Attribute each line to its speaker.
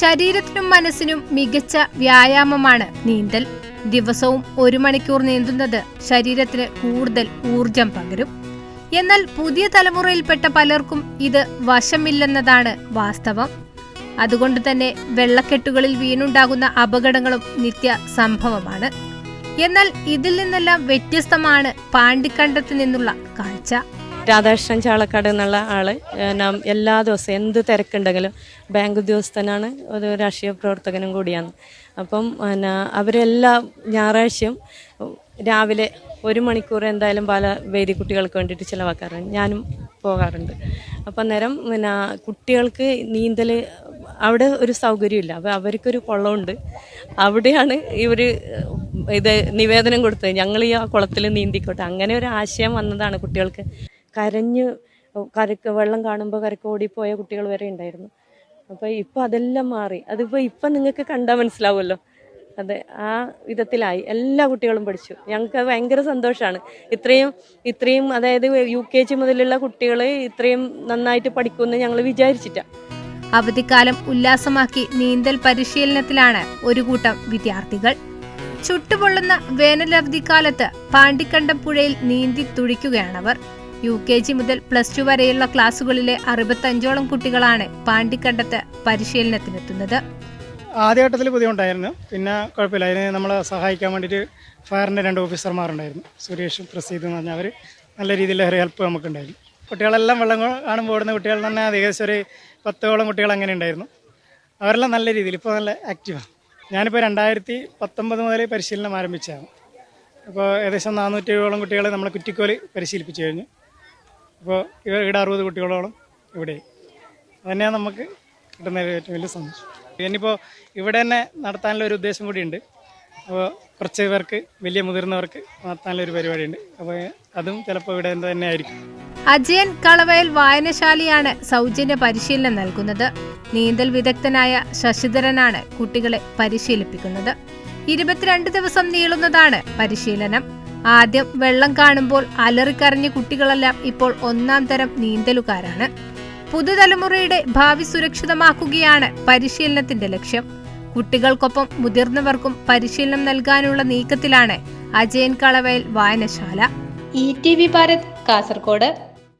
Speaker 1: ശരീരത്തിനും മനസ്സിനും മികച്ച വ്യായാമമാണ് നീന്തൽ. ദിവസവും ഒരു മണിക്കൂർ നീന്തുന്നത് ശരീരത്തിന് കൂടുതൽ ഊർജം പകരും. എന്നാൽ പുതിയ തലമുറയിൽപ്പെട്ട പലർക്കും ഇത് വശമില്ലെന്നതാണ് വാസ്തവം. അതുകൊണ്ട് തന്നെ വെള്ളക്കെട്ടുകളിൽ വീണുണ്ടാകുന്ന അപകടങ്ങളും നിത്യ സംഭവമാണ്. എന്നാൽ ഇതിൽ നിന്നെല്ലാം വ്യത്യസ്തമാണ് പാണ്ടിക്കണ്ടത്ത് നിന്നുള്ള കാഴ്ച.
Speaker 2: രാധാകൃഷ്ണൻ ചാളക്കാട് എന്നുള്ള ആൾ നാം എല്ലാ ദിവസവും എന്ത് തിരക്കുണ്ടെങ്കിലും ബാങ്ക് ഉദ്യോഗസ്ഥനാണ് ഒരു രാഷ്ട്രീയ പ്രവർത്തകനും കൂടിയാണ്. അപ്പം പിന്നെ അവരെല്ലാ ഞായറാഴ്ചയും രാവിലെ ഒരു മണിക്കൂർ എന്തായാലും പല വേദി കുട്ടികൾക്ക് വേണ്ടിയിട്ട് ചിലവാക്കാറുണ്ട്. ഞാനും പോകാറുണ്ട്. അപ്പം അന്നേരം പിന്നെ കുട്ടികൾക്ക് നീന്തൽ അവിടെ ഒരു സൗകര്യമില്ല. അപ്പോൾ അവർക്കൊരു കുളമുണ്ട്. അവിടെയാണ് ഇവർ ഇത് നിവേദനം കൊടുത്തത്. ഞങ്ങൾ ഈ ആ കുളത്തിൽ നീന്തിക്കോട്ടെ. അങ്ങനെ ഒരു ആശയം വന്നതാണ് കുട്ടികൾക്ക്. കരഞ്ഞ് കരക്ക് വെള്ളം കാണുമ്പോൾ കരക്ക് ഓടിപ്പോയ കുട്ടികൾ വരെ ഉണ്ടായിരുന്നു. അപ്പോൾ ഇപ്പോൾ അതെല്ലാം മാറി. അതിപ്പോൾ ഇപ്പം നിങ്ങൾക്ക് കണ്ടാൽ മനസ്സിലാവുമല്ലോ. അതെ ആ വിധത്തിലായി. എല്ലാ കുട്ടികളും പഠിച്ചു. ഞങ്ങൾക്ക് ഭയങ്കര സന്തോഷമാണ്. ഇത്രയും ഇത്രയും അതായത് യു കെ ജി മുതലുള്ള കുട്ടികൾ ഇത്രയും നന്നായിട്ട് പഠിക്കുമെന്ന് ഞങ്ങൾ വിചാരിച്ചിട്ട.
Speaker 1: അവധിക്കാലം ഉല്ലാസമാക്കി നീന്തൽ പരിശീലനത്തിലാണ് ഒരു കൂട്ടം വിദ്യാർത്ഥികൾ. ചുട്ടുപൊള്ളുന്ന വേനലവധിക്കാലത്ത് പാണ്ടിക്കണ്ടം പുഴയിൽ നീന്തി തുടിക്കുകയാണവർ യു കെ ജി മുതൽ പ്ലസ് ടു വരെയുള്ള ക്ലാസ്സുകളിലെ അറുപത്തഞ്ചോളം കുട്ടികളാണ് പാണ്ടിക്കണ്ടത്ത് പരിശീലനത്തിനെത്തുന്നത്.
Speaker 3: ആദ്യഘട്ടത്തിൽ ബുദ്ധിമുട്ടായിരുന്നു പിന്നെ കുഴപ്പമില്ല. അതിന് നമ്മളെ സഹായിക്കാൻ വേണ്ടിയിട്ട് ഫയറിന്റെ രണ്ട് ഓഫീസർമാരുണ്ടായിരുന്നു. സുരേഷും പ്രസീദ് എന്ന് പറഞ്ഞാൽ അവർ നല്ല രീതിയിൽ ഒരു ഹെൽപ്പ് നമുക്കുണ്ടായിരുന്നു. കുട്ടികളെല്ലാം വെള്ളം കാണുമ്പോൾ ഓടുന്ന കുട്ടികൾ തന്നെ ഏകദേശം ഒരു പത്തോളം കുട്ടികൾ അങ്ങനെ ഉണ്ടായിരുന്നു. അവരെല്ലാം നല്ല രീതിയിൽ ഇപ്പോൾ നല്ല ആക്റ്റീവാണ് ഞാനിപ്പോൾ രണ്ടായിരത്തി പത്തൊമ്പത് മുതൽ പരിശീലനം ആരംഭിച്ചതാണ്. അപ്പോൾ ഏകദേശം നാനൂറ്റി എഴുപതോളം കുട്ടികളെ നമ്മൾ കുറ്റിക്കോൽ പരിശീലിപ്പിച്ചു കഴിഞ്ഞു. അപ്പോൾ ഇവിടെ അറുപത് കുട്ടികളോളം ഇവിടെ. അതന്നെയാണ് നമുക്ക് കിട്ടുന്ന ഏറ്റവും വലിയ സന്തോഷം. ഇനിയിപ്പോൾ ഇവിടെ തന്നെ നടത്താനുള്ള ഒരു ഉദ്ദേശം കൂടിയുണ്ട്. അപ്പോൾ കുറച്ച് പേർക്ക് വലിയ മുതിർന്നവർക്ക് നടത്താനുള്ള ഒരു പരിപാടിയുണ്ട്. അപ്പോൾ അതും ചിലപ്പോൾ ഇവിടെ തന്നെ ആയിരിക്കും.
Speaker 1: അജയൻ കളവയൽ വായനശാലയാണ് സൗജന്യ പരിശീലനം നൽകുന്നത്. നീന്തൽ വിദഗ്ധനായ ശശിധരനാണ് കുട്ടികളെ പരിശീലിപ്പിക്കുന്നത്. ഇരുപത്തിരണ്ട് ദിവസം നീളുന്നതാണ് പരിശീലനം. ആദ്യം വെള്ളം കാണുമ്പോൾ അലറിക്കരഞ്ഞ കുട്ടികളെല്ലാം ഇപ്പോൾ ഒന്നാം തരം നീന്തലുകാരാണ്. പുതുതലമുറയുടെ ഭാവി സുരക്ഷിതമാക്കുകയാണ് പരിശീലനത്തിന്റെ ലക്ഷ്യം. കുട്ടികൾക്കൊപ്പം മുതിർന്നവർക്കും പരിശീലനം നൽകാനുള്ള നീക്കത്തിലാണ് അജയൻ കളവയൽ വായനശാല.
Speaker 4: E T V Bharat Kasargod.